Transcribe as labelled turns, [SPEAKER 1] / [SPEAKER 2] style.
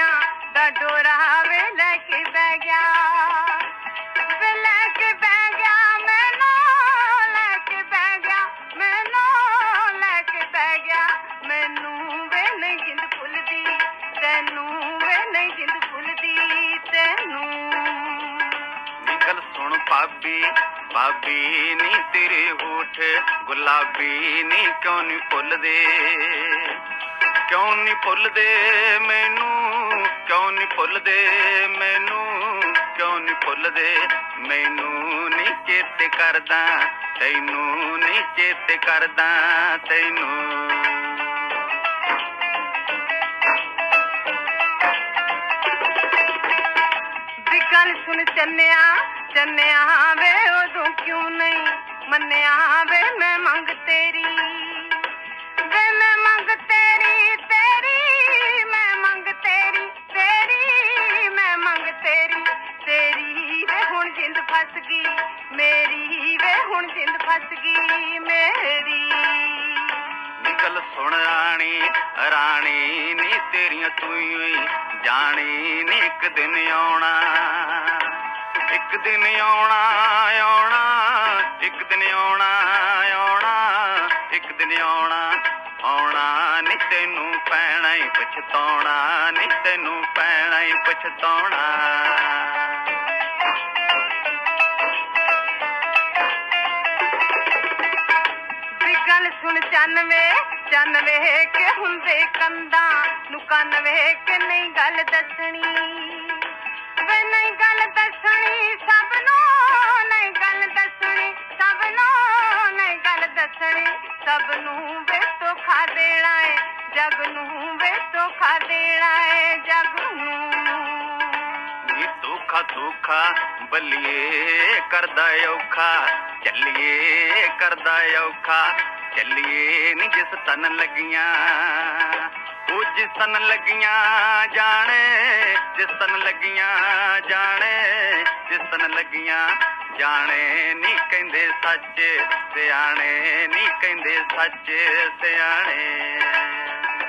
[SPEAKER 1] दुनिया द डोरा विलक बह गया विलक बह गया मैं नो लक बह गया मैं नो लक बह गया मैनू वे नहीं जिंद फुल दी तेनू वे नहीं जिंद फुल दी तेनू
[SPEAKER 2] निकल सुन पाबी पाबी नी तेरे होठ गुलाबी नी क्यों नहीं फुल दे क्यों नहीं फुल दे मैनू ਭੁੱਲਦੇ ਮੈਨੂੰ ਕਿਉਂ ਨਹੀਂ ਭੁੱਲਦੇ ਮੈਨੂੰ ਨਹੀਂ ਚੇਤੇ ਕਰਦਾ, ਤੈਨੂੰ ਨਹੀਂ ਚੇਤੇ ਕਰਦਾ, ਤੈਨੂੰ।
[SPEAKER 1] ਗੱਲ ਸੁਣ ਚੰਨਿਆ ਚੰਨਿਆ ਵੇ, ਉਦੋਂ ਕਿਉਂ ਨਹੀਂ ਮੰਨਿਆ ਵੇ? ਮੈਂ ਮੰਗ ਤੇਰੀ ਹੁਣ ਜਿੰਦ ਫਸ ਗਈ, ਮੇਰੀ ਵੇ, ਹੁਣ ਜਿੰਦ ਫਸ ਗਈ ਮੇਰੀ।
[SPEAKER 2] ਨਿਕਲ ਸੁਣ ਰਾਣੀ ਰਾਣੀ, ਨੀ ਤੇਰੀਆਂ ਤੂੰ ਹੀ ਜਾਣੀ ਨੀ ਇੱਕ ਦਿਨ ਆਉਣਾ। ਇੱਕ ਦਿਨ ਆਉਣਾ ਆਉਣਾ, ਇੱਕ ਦਿਨ ਆਉਣਾ ਆਉਣਾ, ਇੱਕ ਦਿਨ ਆਉਣਾ ਆਉਣਾ ਨੀ ਤੈਨੂੰ ਪੈਣਾ ਹੀ ਪਛਤਾਉਣਾ, ਨੀ ਤੈਨੂੰ ਪੈਣਾ ਹੀ ਪਛਤਾਉਣਾ।
[SPEAKER 1] ਸੁਣ ਚੰਨ ਵੇ ਚੰਨ ਵੇ ਕੇ ਹੁੰਦੇ ਕੰਦਾ ਨੂੰ ਕੰਨ ਵੇ ਕੇ ਨਹੀਂ ਗੱਲ ਦੱਸਣੀ। ਵੇ ਨਹੀਂ ਗੱਲ ਦੱਸਣੀ ਸਭ ਨੂੰ ਨਹੀਂ ਗੱਲ ਦੱਸਣੀ ਸਭ ਨੂੰ ਨਹੀਂ ਗੱਲ ਦੱਸਣੀ। ਸਭ ਨੂੰ ਵੇ ਧੋਖਾ ਦੇਣਾ ਏ, ਜਗ ਨੂੰ ਵੇ ਧੋਖਾ ਦੇਣਾ ਏ, ਜਗ ਨੂੰ।
[SPEAKER 2] ਨੀ ਧੋਖਾ ਧੋਖਾ ਬਲੀਏ ਕਰਦਾ ਔਖਾ, ਚੱਲੀਏ ਕਰਦਾ ਔਖਾ। ਚੱਲੀਏ ਨੀ ਜਿਸ ਤਨ ਲੱਗੀਆਂ। ਉਹ ਜਿਸ ਤਨ ਲੱਗੀਆਂ ਜਾਣੇ, ਜਿਸ ਤਨ ਲੱਗੀਆਂ ਜਾਣੇ, ਜਿਸ ਤਨ ਲੱਗੀਆਂ ਜਾਣੇ ਨੀ ਕਹਿੰਦੇ ਸੱਚ, ਸਿਆਣੇ ਨੀ ਕਹਿੰਦੇ ਸੱਚ, ਸਿਆਣੇ।